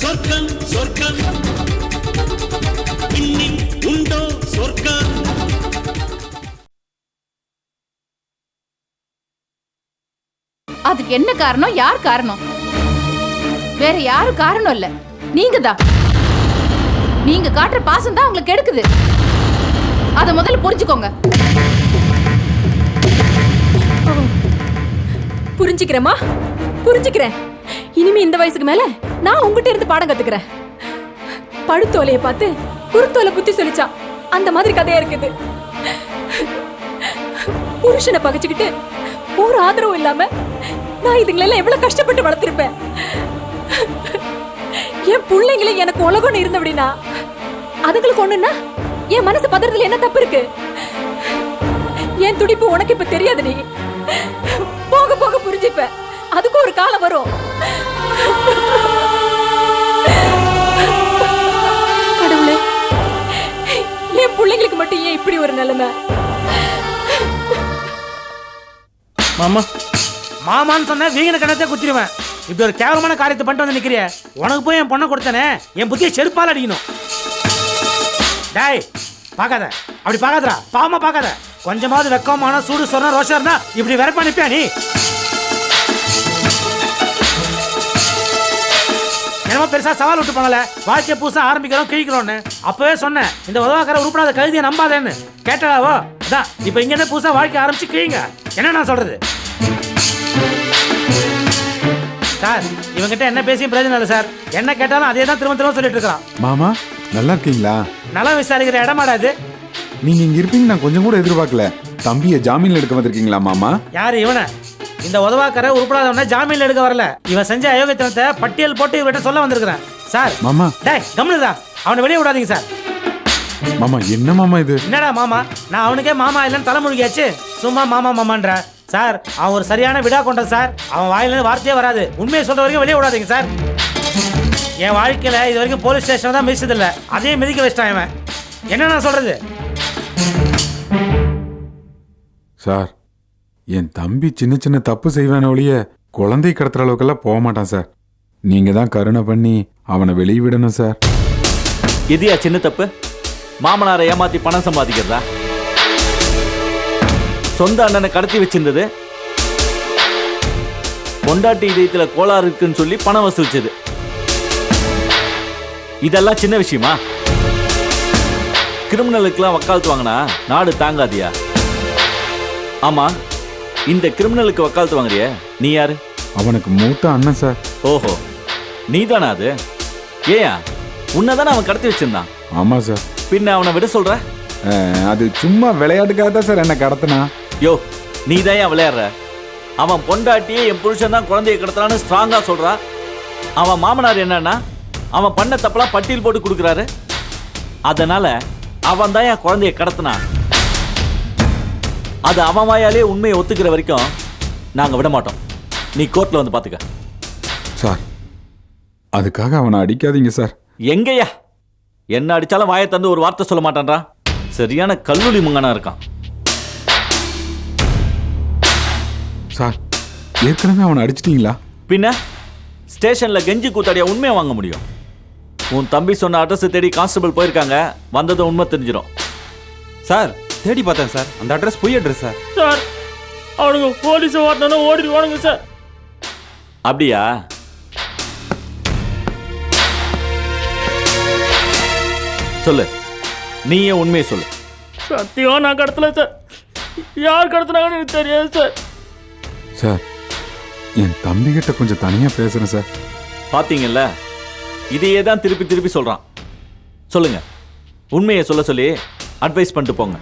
சொர்க்கம் சொர்க்கம் இன்னில் உண்டோ சொர்க்கம்? அதுக்கு என்ன காரணம்? யார் காரணம்? வேற யாரும் காரணம் இல்ல. நீங்க தான் நீங்க காட்டுற பாசம் தான் உங்களுக்கு எடுக்குது. அத முதல்ல புரிஞ்சுக்கோங்க. புரிஞ்சுக்கிறேம்மா? புரிஞ்சுக்கிறேன். இனிமே இந்த வயசுக்கு மேல நான் உங்ககிட்ட இருந்து பாடம் கத்துக்கிறேன். பழுத்தோலையை பார்த்து குருத்தோலை புத்தி சொல்லிச்சா அந்த மாதிரி கதையா இருக்குது. புருஷனை பகைச்சுக்கிட்டு ஒரு ஆதரவும் இல்லாம நான் இதுங்களெல்லாம் எவ்வளவு கஷ்டப்பட்டு வளர்த்திருப்பேன். என் பிள்ளைங்களே எனக்கு உலகம்னு இருந்த அப்படின்னா அதுங்களுக்கு ஒண்ணுன்னா என் மனசு பதறதுல என்ன தப்பு இருக்கு? என் துடிப்பு உனக்கு இப்ப தெரியாது நீ. போக போக புரிஞ்சுப்ப. அதுக்கும் ஒரு காலம் வரும். கடவுளே என் பிள்ளைங்களுக்கு மட்டும் ஏன் இப்படி ஒரு நிலைமை? மாமா. மாமான்னு சொன்ன வீங்கன கணத்தை குத்திடுவேன். இப்படி ஒரு கேவலமான காரியத்தை பண்ணிட்டு வந்து நிக்கிறிய. உனக்கு போய் என் பொண்ணை கொடுத்தனே என் புத்தியை செருப்பால் அடிக்கணும். டேய் பார்க்காத. அப்படி பார்க்காதரா பாவமா பார்க்காத. கொஞ்சமாவது வெக்கமான சூடு சொன்னா ரோஷா இருந்தா இப்படி வெறப்பா நீ? என்னமோ பெருசா சவால் விட்டு போனல. வாழ்க்கைய புதுசா ஆரம்பிக்கிறோம் கிழிக்கிறோம்னு. அப்பவே சொன்னேன் இந்த உதவாக்கார உருப்படாத கழுதியை நம்பாதேன்னு. கேட்டடாவோ அதான் இப்போ இங்க இருந்து புதுசா வாழ்க்கை ஆரம்பிச்சு கிழிங்க. என்ன நான் சொல்றது? சார் இவங்கிட்ட என்ன பேசியும் பிரயோஜனம் இல்லை சார். என்ன கேட்டாலும் அதே தான் திரும்ப திரும்ப சொல்லிட்டு இருக்கிறான். மாமா நல்லா இருக்கீங்களா? நலம் விசாரிக்கிற இடமாடா இது. நீங்க இங்க இருப்பீங்க நான் கொஞ்சம் கூட எதிர்பார்க்கல. தம்பியை ஜாமீன்ல எடுக்க வந்திருக்கீங்களா மாமா? யாரு இவனை? இந்த உதவாக்கரை உருப்படாதவன ஜாமீன்ல எடுக்க வரல. இவன் செஞ்ச அயோக்கியத்தனத்தை பட்டியல் போட்டு இவர்கிட்ட சொல்ல வந்திருக்கிறேன். சார் மாமா. டேய் கம்னுதா அவனை வெளியே விடாதீங்க சார். மாமா என்ன மாமா இது? என்னடா மாமா? நான் அவனுக்கே மாமா இல்லைன்னு தலைமுழுகியாச்சு சும்மா மாமா மாமான்ற. சார் அவன் ஒரு சரியான விடா கொண்டது சார். அவன் வாயிலிருந்து வார்த்தையே வராது. உண்மையை சொல்ற வரைக்கும் வெளியே விடாதீங்க சார். என் வாழ்க்கையில இது வரைக்கும் போலீஸ் ஸ்டேஷன் தான் மிதிச்சது இல்ல அதையும் மிதிக்க வச்சிட்டான் இவன். என்ன நான் சொல்றது? சார் என் தம்பி சின்ன சின்ன தப்பு செய்வான ஒழிய குழந்தை கடத்துற அளவுக்கெல்லாம் போக மாட்டான் சார். நீங்க தான் கருணை பண்ணி அவனை வெளியே விடணும் சார். எதியா சின்ன தப்பு? மாமனாரை ஏமாத்தி பணம் சம்பாதிக்கிறதா? சொந்த அண்ணனை கடத்தி வச்சிருந்தது. பொண்டாட்டி இதயத்தில் கோளாறு இருக்குன்னு சொல்லி பணம் வசூலிச்சது. இதெல்லாம் சின்ன விஷயமா? கிரிமினலுக்கெல்லாம் வக்காலத்து வாங்கினா நாடு தாங்காதியா? ஆமா இந்த கிரிமினலுக்கு வக்காலத்து வாங்குறிய? நீ யாரு? அவனுக்கு மூத்த அண்ணன் சார். ஓஹோ நீதானா அது? ஏயா உன்னதானே அவன் கடத்தி வச்சிருந்தான்? ஆமா சார். பின்ன அவனை விட சொல்ற? அது சும்மா விளையாட்டுக்காக தான் சார் என்ன கடத்தினா. யோ நீ தான் ஏன் விளையாடுற? அவன் பொண்டாட்டியே என் புருஷன் தான் குழந்தைய கடத்துறான்னு ஸ்ட்ராங்கா சொல்றா. அவன் மாமனார் என்னன்னா அவன் பண்ண தப்பெல்லாம் பட்டியல் போட்டு கொடுக்குறாரு. அதனால அவன் தான் என் குழந்தைய கடத்தினான் அது அவன் வாயாலே உண்மையை ஒத்துக்கிற வரைக்கும் நாங்க விட மாட்டோம். நீ கோர்ட்ல வந்து பாத்துக்க. சார் அதுக்காக அவனை அடிக்காதீங்க சார். எங்கய்யா? என்ன அடிச்சாலும் வாயை தந்து ஒரு வார்த்தை சொல்ல மாட்டான்றா? சரியான கல்லூரி முங்கனா இருக்கான். சார் ஏற்கனவே அவனை அடிச்சிட்டீங்களா? பின்ன ஸ்டேஷன்ல கெஞ்சி கூத்தாடியா உண்மையை வாங்க முடியும்? உன் தம்பி சொன்ன அட்ரஸ் தேடி கான்ஸ்டபிள் போயிருக்காங்க. வந்ததும் உண்மை தெரிஞ்சிடும் சார் தேடி பார்த்தேன் சார். அந்த அட்ரஸ் பொய் அட்ரஸ் சார். சார் அவனுங்க போலீஸ் ஓட்டணும் ஓடிடுவானுங்க சார். அப்படியா? சொல்லு. நீயே உண்மையை சொல்லு. சத்தியமா நான் கடத்தல சார். யார் கடத்துனாங்கன்னு எனக்கு தெரியாது சார். சார் என் தம்பி கிட்ட கொஞ்சம் தனியா பேசுறேன் சார். பாத்தீங்கல்ல? இதையே தான் திருப்பி திருப்பி சொல்றான். சொல்லுங்க. உண்மையை சொல்ல சொல்லி அட்வைஸ் பண்ணிட்டு போங்க.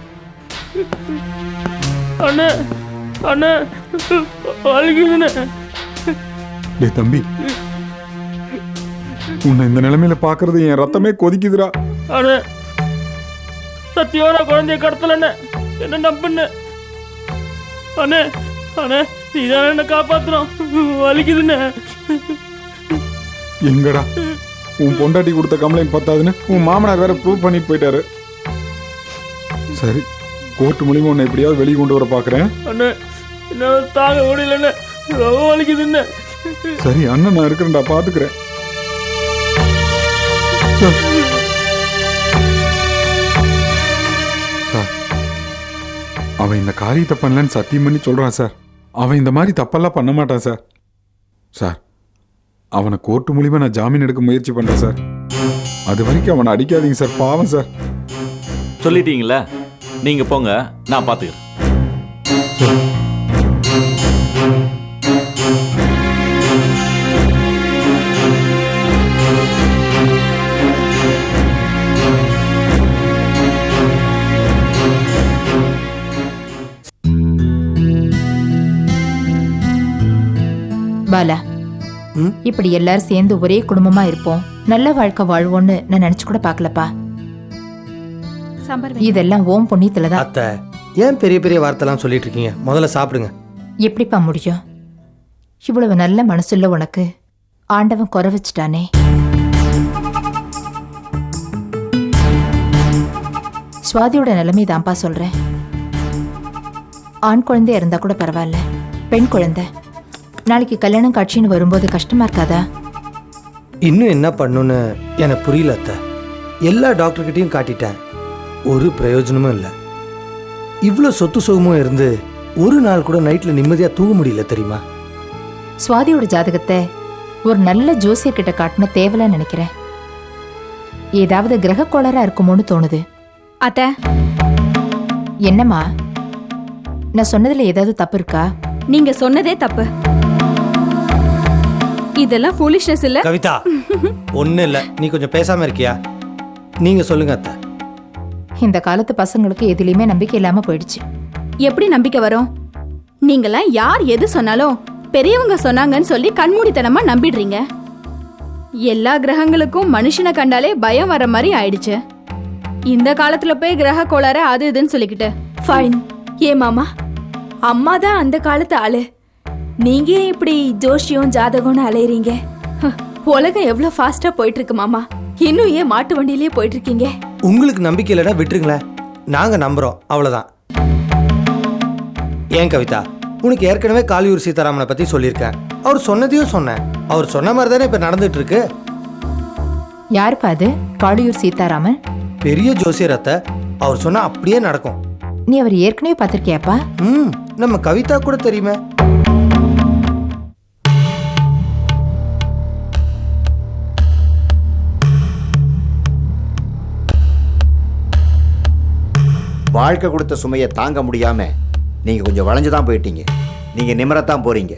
அண்ணே அண்ணே அழுகுதுண்ணே டேய் தம்பி உன்னை இந்த நிலைமையில பாக்குறது என் ரத்தமே கொதிக்குதுடா. அண்ணே சத்தியமா நான் குழந்தைய கடத்தலண்ணே. என்ன நம்புண்ணே. அண்ணே அண்ணே நீதான் என்ன காப்பாத்துறோம் வலிக்குதுண்ணே எங்கடா? உன் பொண்டாட்டி கொடுத்த கம்ப்ளைண்ட் பத்தாதுன்னு உன் மாமனார் வேற ப்ரூவ் பண்ணிட்டு போயிட்டாரு. சரி கோர்ட் மூலியமா உன்னை எப்படியாவது வெளியே கொண்டு வர பாக்குறேன். அண்ணே என்னால் தாங்க முடியலண்ணே. ரொம்ப வலிக்குதுண்ணே. சரி அண்ணன் நான் இருக்கிறேன்டா பாத்துக்கிறேன். சார். அவன் இந்த காரியத்தை பண்ணலன்னு சத்தியம் பண்ணி சொல்றான் சார். அவன் இந்த மாதிரி தப்பெல்லாம் பண்ண மாட்டான் சார். சார் அவனை கோர்ட்டு மூலியமா நான் ஜாமீன் எடுக்க முயற்சி பண்றேன் சார் அது வரைக்கும் அவனை அடிக்காதீங்க சார் பாவம் சார் சொல்லிட்டீங்களா? நீங்க போங்க நான் பாத்துக்கிறேன். பாலா இப்படி எல்லாரும் சேர்ந்து ஒரே குடும்பமா இருப்போம். நல்ல வாழ்க்கை வாழ்வோம்னு நான் நினைச்சு கூட பார்க்கலப்பா. இதெல்லாம் ஓம் புண்ணியத்துல தான். அத்தை ஏன் பெரிய பெரிய வார்த்தைலாம் சொல்லிட்டு இருக்கீங்க முதல்ல சாப்பிடுங்க. எப்படிப்பா முடியும்? இவ்வளவு நல்ல மனசுள்ள உனக்கு. ஆண்டவன் குறை வச்சுட்டானே. சுவாதியோட நிலைமை தான்ப்பா சொல்றேன். ஆண் குழந்தையா இருந்தா கூட பரவாயில்ல. பெண் குழந்தை. நாளைக்கு கல்யாணம் காட்சின்னு வரும்போது கஷ்டமா இருக்காதா? இன்னும் என்ன பண்ணுன்னு எனக்கு புரியல அத்தை. எல்லா டாக்டர்கிட்டையும் காட்டிட்டேன். ஒரு பிரயோஜனமும் இல்லை. இவ்வளோ சொத்து சுகமும் இருந்து ஒரு நாள் கூட நைட்டில் நிம்மதியாக தூங்க முடியல தெரியுமா? சுவாதியோட ஜாதகத்தை ஒரு நல்ல ஜோசியர் கிட்ட காட்டின தேவலன்னு நினைக்கிறேன். ஏதாவது கிரக கோளாறா இருக்குமோன்னு தோணுது. அத்த. என்னம்மா? நான் சொன்னதுல ஏதாவது தப்பு இருக்கா? நீங்க சொன்னதே தப்பு. இதெல்லாம் ஃபூலிஷ்னஸ் இல்ல. கவிதா ஒன்றும் இல்லை. நீ கொஞ்சம் பேசாமல் இருக்கியா? நீங்கள் சொல்லுங்க அத்தை. இந்த காலத்து பசங்களுக்கு எதுலயுமே நம்பிக்கை இல்லாம போயிடுச்சு. எப்படி நம்பிக்கை வரும்? நீங்களாம் யார் எது சொன்னாலும் பெரியவங்க சொன்னாங்கன்னு சொல்லி கண்மூடித்தனமா நம்பிடுறீங்க. எல்லா கிரகங்களுக்கும் மனுஷனை கண்டாலே பயம் வர மாதிரி ஆயிடுச்சு. இந்த காலத்துல போய் கிரக கோளாறு அது இதுன்னு சொல்லிக்கிட்டு. ஃபைன் ஏ மாமா அம்மா தான் அந்த காலத்து ஆளு. நீங்க ஏன் இப்படி ஜோஷியம் ஜாதகம்னு அலையறீங்க? ஹ, உலகம் எவ்வளவு ஃபாஸ்டா போயிட்டு இருக்கு மாமா. இன்னும் ஏன் மாட்டு வண்டியிலேயே போயிட்டு இருக்கீங்க உங்களுக்கு நம்பிக்கை இல்லைன்னா விட்டுருங்களேன். நாங்கள் நம்புகிறோம் அவ்வளோதான் ஏன் கவிதா? உனக்கு ஏற்கனவே காலியூர் சீதாராமனை பற்றி சொல்லியிருக்கேன். அவர் சொன்னதையும் சொன்னேன். அவர் சொன்ன மாதிரி தானே இப்போ நடந்துட்டு இருக்கு யாருப்பா அது? காளியூர் சீதாராமன்? பெரிய ஜோசியர் அத்தை. அவர் சொன்னா அப்படியே நடக்கும். நீ அவர் ஏற்கனவே பார்த்திருக்கியாப்பா? ம் நம்ம கவிதா கூட தெரியுமே. வாழ்க்கை கொடுத்த சுமையை தாங்க முடியாம நீங்க கொஞ்சம் வளைஞ்சு தான் போயிட்டீங்க. நீங்க நிமிரத்தான் போறீங்க.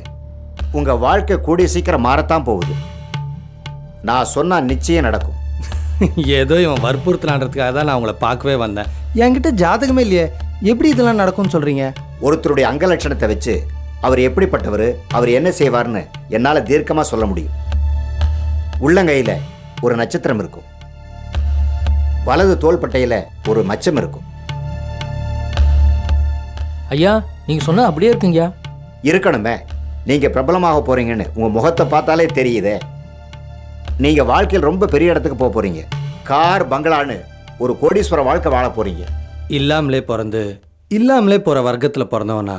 உங்க வாழ்க்கை கூடிய சீக்கிரம் மாறத்தான் போகுது. நான் சொன்னா நிச்சயம் நடக்கும். ஏதோ இவன் வற்புறுத்தலான்றதுக்காக தான் நான் உங்களை பார்க்கவே வந்தேன். என்கிட்ட ஜாதகமே இல்லையே. எப்படி இதெல்லாம் நடக்கும்னு சொல்றீங்க? ஒருத்தருடைய அங்க லட்சணத்தை வச்சு அவர் எப்படிப்பட்டவர் அவர் என்ன செய்வார்னு என்னால தீர்க்கமா சொல்ல முடியும். உள்ளங்கையில ஒரு நட்சத்திரம் இருக்கும். வலது தோள்பட்டையில ஒரு மச்சம் இருக்கும். ஐயா நீங்க சொன்னது அப்படியே இருக்குங்கய்யா. இருக்கணுமே. நீங்க பிரபலமாக போறீங்கன்னு உங்க முகத்தை பார்த்தாலே தெரியுதே. நீங்க வாழ்க்கையில் ரொம்ப பெரிய இடத்துக்கு போக போறீங்க. கார் பங்களான்னு ஒரு கோடீஸ்வர வாழ்க்கை வாழ போறீங்க. இல்லாமலே பிறந்து இல்லாமலே போற வர்க்கத்துல பிறந்தவனா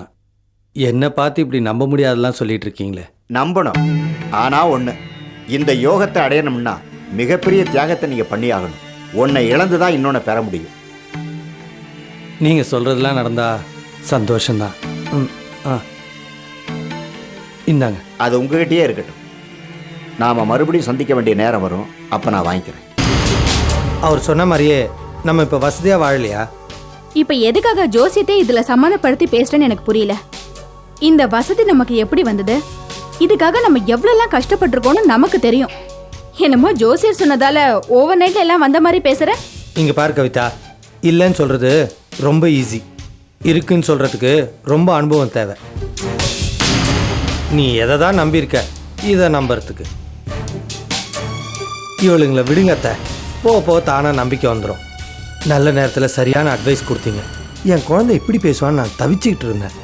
என்ன பார்த்து இப்படி நம்ப முடியாதெல்லாம் சொல்லிட்டு இருக்கீங்களே. நம்பணும். ஆனா ஒண்ணு இந்த யோகத்தை அடையணும்னா மிகப்பெரிய தியாகத்தை நீங்க பண்ணி ஆகணும் ஒன்னை இழந்து தான் இன்னொன்னு பெற முடியும். நீங்க சொல்றதெல்லாம் நடந்தா சந்தோஷம்தான். ம், ஆ. இந்தாங்க. அது உங்ககிட்டயே இருக்கட்டும். நாம மறுபடியும் சந்திக்க வேண்டிய நேரம் வரும். அப்ப நான் வாங்கிக்கிறேன். அவர் சொன்ன மாதிரியே நம்ம இப்ப வசதியா வாழலையா? இப்ப எதுக்காக ஜோசியத்தை இதுல சமாதானப்படுத்தி பேசுறேன்னு எனக்கு புரியல. இந்த வசதி நமக்கு எப்படி வந்தது? இதுக்காக நம்ம எவ்வளவுலாம் கஷ்டப்பட்டிருக்கோம்னு நமக்கு தெரியும். என்னமோ ஜோசியர் சொன்னதால ஓவர் நைட்ல எல்லாம் வந்த மாதிரி பேசுற? இங்க பாரு கவிதா. இல்லைன்னு சொல்றது ரொம்ப ஈஸி இருக்குன்னு சொல்கிறதுக்கு ரொம்ப அனுபவம் தேவை. நீ எதை தான் நம்பியிருக்க இதை நம்புறதுக்கு. இவளுங்களை விடுங்கத்த போக போக தானாக நம்பிக்கை வந்துடும் நல்ல நேரத்தில் சரியான அட்வைஸ் கொடுத்தீங்க. என் குழந்தை இப்படி பேசுவான்னு நான் தவிச்சுக்கிட்டு இருந்தேன்.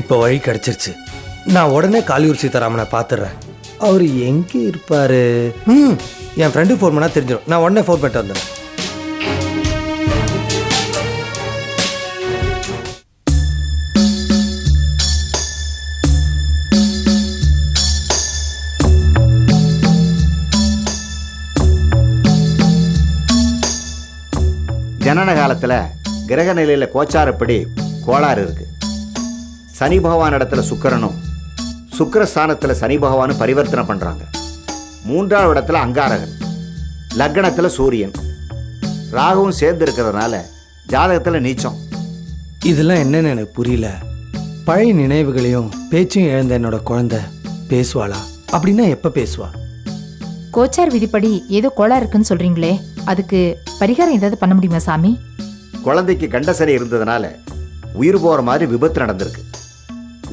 இப்போ வழி கிடச்சிருச்சு. நான் உடனே காலியூர் சீதாராமனை பார்த்துடுறேன் அவர் எங்கே இருப்பார்? ம் என் ஃப்ரெண்டு ஃபோன் பண்ணால் தெரிஞ்சிடும் நான் உடனே ஃபோன் பண்ணிட்டு வந்துடுறேன். கல்யாண காலத்தில் கிரக நிலையில் கோச்சாரப்படி கோளாறு இருக்கு. சனி பகவான் இடத்துல சுக்கிரனும் சுக்கிரஸ்தானத்தில் சனி பகவானும் பரிவர்த்தனை பண்ணுறாங்க மூன்றாவது இடத்துல அங்காரகன் லக்னத்தில் சூரியன். ராகுவும் சேர்ந்து இருக்கிறதுனால ஜாதகத்தில் நீச்சம். இதெல்லாம் என்னன்னு எனக்கு புரியல. பழைய நினைவுகளையும் பேச்சையும் இழந்த என்னோட குழந்தை பேசுவாளா? அப்படின்னா எப்ப பேசுவா? கோச்சார் விதிப்படி ஏதோ கோளாறு இருக்குன்னு சொல்றீங்களே. அதுக்கு பரிகாரம் ஏதாவது பண்ண முடியுமா சாமி? குழந்தைக்கு கண்டசனை இருந்ததுனால உயிர் போகிற மாதிரி விபத்து நடந்திருக்கு.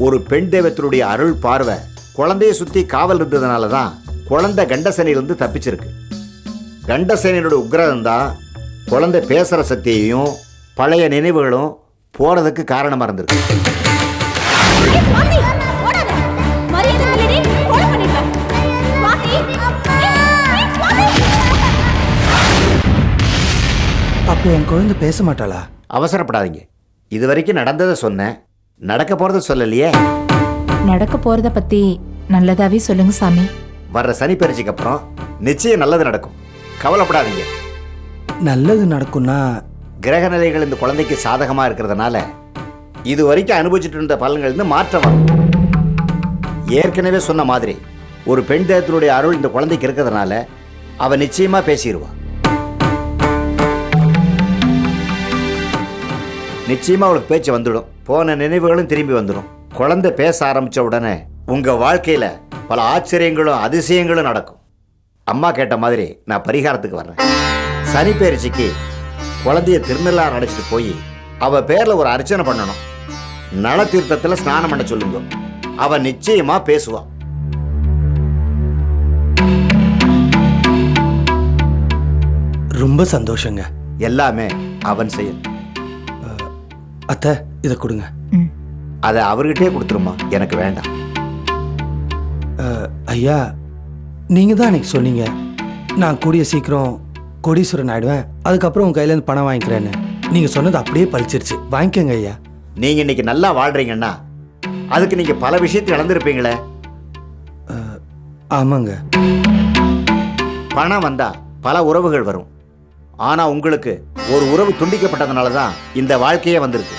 ஒரு பெண் தெய்வத்தினுடைய அருள் பார்வை குழந்தைய சுற்றி காவல் இருந்ததுனால தான் குழந்தை கண்டசனையிலிருந்து தப்பிச்சிருக்கு. கண்டசேனையினுடைய உக்ரதம் தான் குழந்தை பேசுகிற சக்தியையும் பழைய நினைவுகளும் போகிறதுக்கு காரணமாக இருந்திருக்கு. அப்போ என் குழந்தை பேச மாட்டாளா? அவசரப்படாதீங்க. இது வரைக்கும் நடந்ததை சொன்னேன். நடக்க போகிறத சொல்லலையே? நடக்க போறத பத்தி நல்லதாவே சொல்லுங்க சாமி. வர்ற சனி பயிற்சிக்கு அப்புறம் நிச்சயம் நல்லது நடக்கும். கவலைப்படாதீங்க. நல்லது நடக்கும்னா கிரக நிலைகள் இந்த குழந்தைக்கு சாதகமாக இருக்கிறதுனால இது வரைக்கும் அனுபவிச்சுட்டு இருந்த பலன்கள் இருந்து மாற்றம் வரும். ஏற்கனவே சொன்ன மாதிரி ஒரு பெண் தேவத்தினுடைய அருள் இந்த குழந்தைக்கு இருக்கிறதுனால அவ நிச்சயமா பேசிடுவா நிச்சயமா அவளுக்கு பேச்சு வந்துடும். போன நினைவுகளும் திரும்பி வந்துடும். குழந்தை பேச ஆரம்பிச்ச உடனே உங்க வாழ்க்கையில பல ஆச்சரியங்களும் அதிசயங்களும் நடக்கும். அம்மா கேட்ட மாதிரி நான் பரிகாரத்துக்கு வர்றேன். சனி பயிற்சிக்கு குழந்தைய திருநெல்லா அடைச்சிட்டு போய் அவ பேர்ல ஒரு அர்ச்சனை பண்ணணும். நல தீர்த்தத்துல ஸ்நானம் பண்ண சொல்லுங்க. அவ நிச்சயமா பேசுவா. ரொம்ப சந்தோஷங்க. எல்லாமே அவன் செயல். அத்தை இதை கொடுங்க. அதை அவர்கிட்டயே கொடுத்துருமா எனக்கு வேண்டாம். ஐயா நீங்க தான் அன்னைக்கு சொன்னீங்க. நான் கூடிய சீக்கிரம் கோடீஸ்வரன் ஆயிடுவேன். அதுக்கப்புறம் உங்க கையில இருந்து பணம் வாங்கிக்கிறேன்னு. நீங்க சொன்னது அப்படியே பழிச்சிருச்சு. வாங்கிக்கோங்க ஐயா. நீங்க இன்னைக்கு நல்லா வாழ்றீங்கன்னா அதுக்கு நீங்க பல விஷயத்தை இழந்திருப்பீங்களே. ஆமாங்க. பணம் வந்தா பல உறவுகள் வரும். ஆனா உங்களுக்கு ஒரு உறவு துண்டிக்கப்பட்டதுனால தான் இந்த வாழ்க்கையே வந்திருக்கு.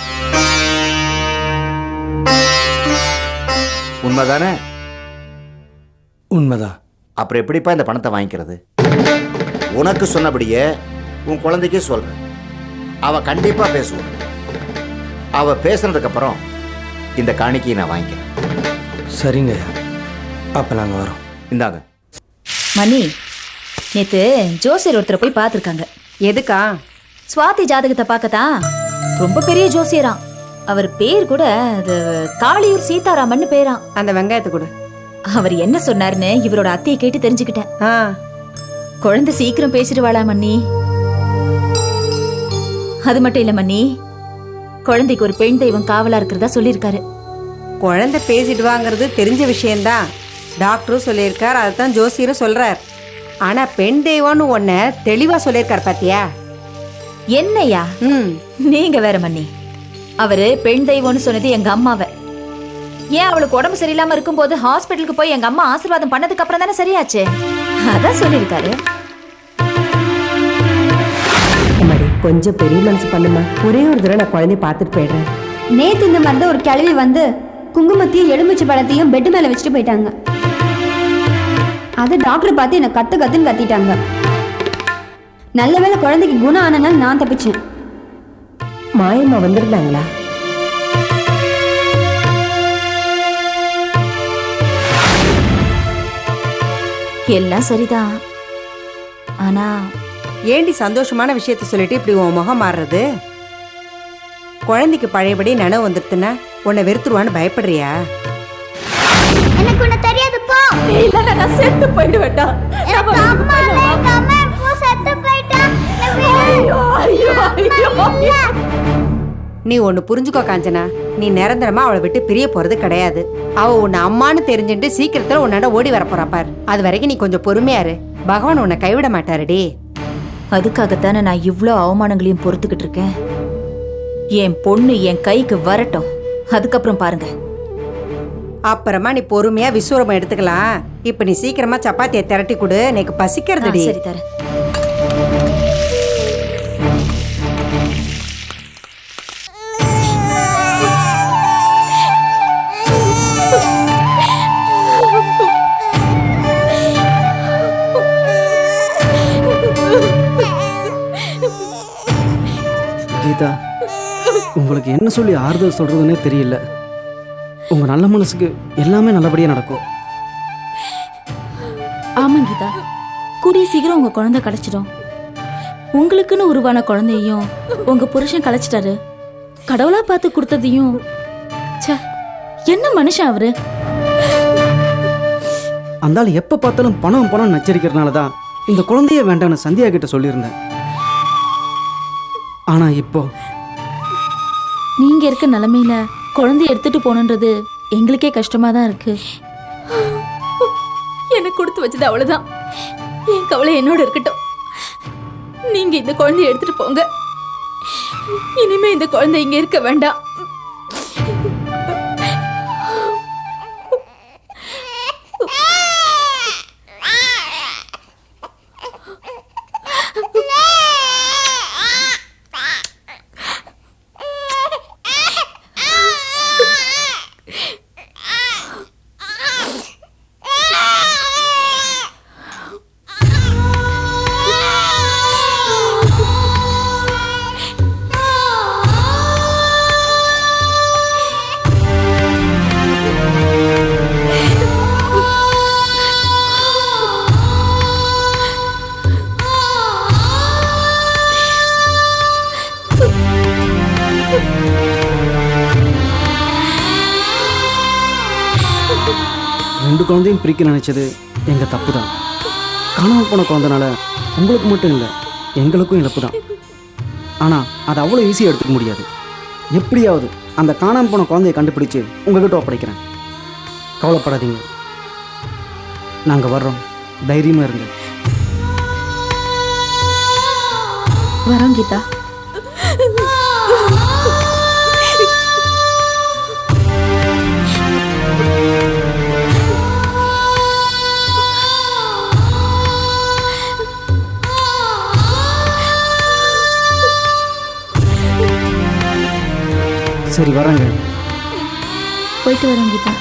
உண்மைதானே? உண்மைதான். அப்புறம் எப்படிப்பா இந்த பணத்தை வாங்கிக்கிறது? உனக்கு சொன்னபடியே உன் குழந்தைக்கே சொல்றேன். அவ கண்டிப்பா பேசுவா. அவ பேசுனதுக்கு அப்புறம் இந்த காணிக்கையை நான் வாங்கிக்கிறேன். சரிங்க அப்ப நாங்க வரோம். இந்தாங்க. மணி நேத்து ஜோசியர் ஒருத்தரை போய் பார்த்துருக்காங்க. எதுக்கா? சுவாதி ஜாதகத்தை பார்க்கத்தான் ரொம்ப பெரிய ஜோசியராம். அவர் பேர் கூட அது காளியூர் சீதாராமன் பேராம். அந்த வெங்காயத்தை கொடு. அவர் என்ன சொன்னாருன்னு இவரோட அத்தையை கேட்டு தெரிஞ்சுக்கிட்டேன். குழந்தை சீக்கிரம் பேசிடுவாளா மண்ணி அது மட்டும் இல்ல மண்ணி குழந்தைக்கு ஒரு பெண் தெய்வம் காவலா இருக்கிறதா சொல்லியிருக்காரு. குழந்தை பேசிடுவாங்கிறது தெரிஞ்ச விஷயம்தான். டாக்டரும் சொல்லியிருக்கார் அதுதான் ஜோசியரும் சொல்றார். ஆனா பெண் தெய்வம்னு ஒன்ன தெளிவா சொல்லியிருக்கார் பாத்தியா? என்னையா? ம். நீங்க வேற மண்ணி அவரு பெண் தெய்வம்னு சொன்னது எங்க அம்மாவை. ஏன் அவளுக்கு உடம்பு சரியில்லாம இருக்கும்போது ஹாஸ்பிட்டலுக்கு போய் எங்க அம்மா ஆசீர்வாதம் பண்ணதுக்கு அப்புறம் தானே சரியாச்சு? அதான் சொல்லியிருக்காரு. கொஞ்சம் பெரிய மனசு பண்ணுமா ஒரே ஒரு தடவை நான் குழந்தைய பார்த்துட்டு போயிடுறேன். நேத்து இந்த மாதிரி தான் ஒரு கிழவி வந்து குங்குமத்தையும் எலுமிச்சை பழத்தையும் பெட்டு மேல வச்சுட்டு போயிட்டாங்க. அது டாக்டர் பார்த்து என்ன கத்து கத்துன்னு கத்திட்டாங்க. நல்ல வேளை குழந்தைக்கு குணம் ஆனனால நான் தப்பிச்சேன். மாயம்மா வந்திருந்தாங்களா? எல்லாம் சரிதான். ஆனா ஏண்டி சந்தோஷமான விஷயத்த சொல்லிட்டு இப்படி உன் முகம் மாறுறது? குழந்தைக்கு பழையபடி நனவு வந்துடுத்துன்னா உன்னை வெறுத்துருவான்னு பயப்படுறியா? தெரியாது போ இல்ல நான் செத்து போயிட்டா ஐயோ ஐயோ ஐயோ நீ ஒன்னு புரிஞ்சுக்கோ காஞ்சனா நீ நிரந்தரமா அவளை விட்டு பிரிய போறது கிடையாது அவ உன்னை அம்மான்னு தெரிஞ்சுட்டு சீக்கிரத்துல உன்னோட ஓடி வர போறா பார் அது வரைக்கும் நீ கொஞ்சம் பொறுமையா இரு பகவான் உன்னை கைவிட மாட்டாருடி அதுக்காகத்தானே நான் இவ்ளோ அவமானங்களையும் பொறுத்துக்கிட்டு இருக்கேன் என் பொண்ணு என் கைக்கு வரட்டும் அதுக்கப்புறம் பாருங்க அப்புறமா நீ பொறுமையா விஸ்வரூபம் எடுத்துக்கலாம். இப்ப நீ சீக்கிரமா சப்பாத்தியை திரட்டி கொடு. எனக்கு பசிக்கிறது சரி தரேன். கீதா உங்களுக்கு என்ன சொல்லி ஆறுதல் சொல்றதுன்னே தெரியல. உங்க நல்ல மனசுக்கு எல்லாமே நல்லபடியா நடக்கும். ஆமா கீதா. கூடிய சீக்கிரம் உங்க குழந்தை கிடைச்சிடும் உங்களுக்குன்னு உருவான குழந்தையையும் உங்க புருஷன் கலைச்சிட்டாரு. கடவுளா பார்த்து கொடுத்ததையும் ச்சே என்ன மனுஷன் அவரு? அந்த ஆள் எப்போ பார்த்தாலும் பணம் பணம் நச்சரிக்கிறதுனால தான் இந்த குழந்தைய வேண்டாம்னு சந்தியா கிட்ட சொல்லியிருந்தேன். ஆனா இப்போ நீங்க இருக்க நிலைமையில குழந்தைய எடுத்துட்டு போகணுன்றது எங்களுக்கே கஷ்டமா தான் இருக்கு. எனக்கு கொடுத்து வச்சது அவ்வளவுதான். என் கவலை என்னோட இருக்கட்டும். நீங்க இந்த குழந்தைய எடுத்துட்டு போங்க. இனிமே இந்த குழந்தை இங்க இருக்க வேண்டாம். குழந்தையும் பிரிக்க நினைச்சது எங்க தப்பு தான் காணாமல் போன குழந்தைனால உங்களுக்கு மட்டும் இல்லை எங்களுக்கும் இழப்பு தான் ஆனா அதை அவ்வளோ ஈஸியாக எடுத்துக்க முடியாது. எப்படியாவது அந்த காணாம போன குழந்தைய கண்டுபிடிச்சு உங்ககிட்ட ஒப்படைக்கிறேன். கவலைப்படாதீங்க. நாங்கள் வர்றோம். தைரியமாக இருங்க. வரோம் கீதா. சரி வரேங்க போயிட்டு வரோம் கீதா.